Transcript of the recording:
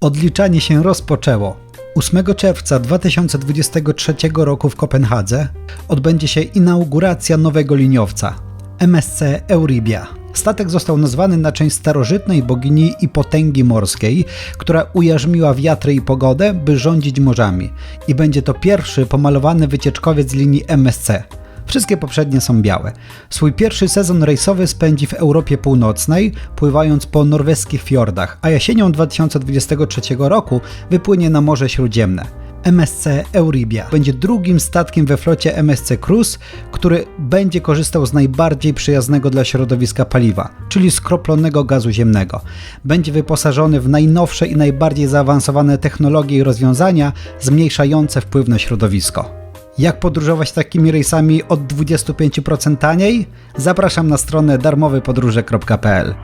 Odliczanie się rozpoczęło. 8 czerwca 2023 roku w Kopenhadze odbędzie się inauguracja nowego liniowca MSC Euribia. Statek został nazwany na cześć starożytnej bogini i potęgi morskiej, która ujarzmiła wiatry i pogodę, by rządzić morzami. I będzie to pierwszy pomalowany wycieczkowiec linii MSC. Wszystkie poprzednie są białe. Swój pierwszy sezon rejsowy spędzi w Europie Północnej, pływając po norweskich fiordach, a jesienią 2023 roku wypłynie na Morze Śródziemne. MSC Euribia będzie drugim statkiem we flocie MSC Cruise, który będzie korzystał z najbardziej przyjaznego dla środowiska paliwa, czyli skroplonego gazu ziemnego. Będzie wyposażony w najnowsze i najbardziej zaawansowane technologie i rozwiązania zmniejszające wpływ na środowisko. Jak podróżować takimi rejsami od 25% taniej? Zapraszam na stronę darmowypodróże.pl.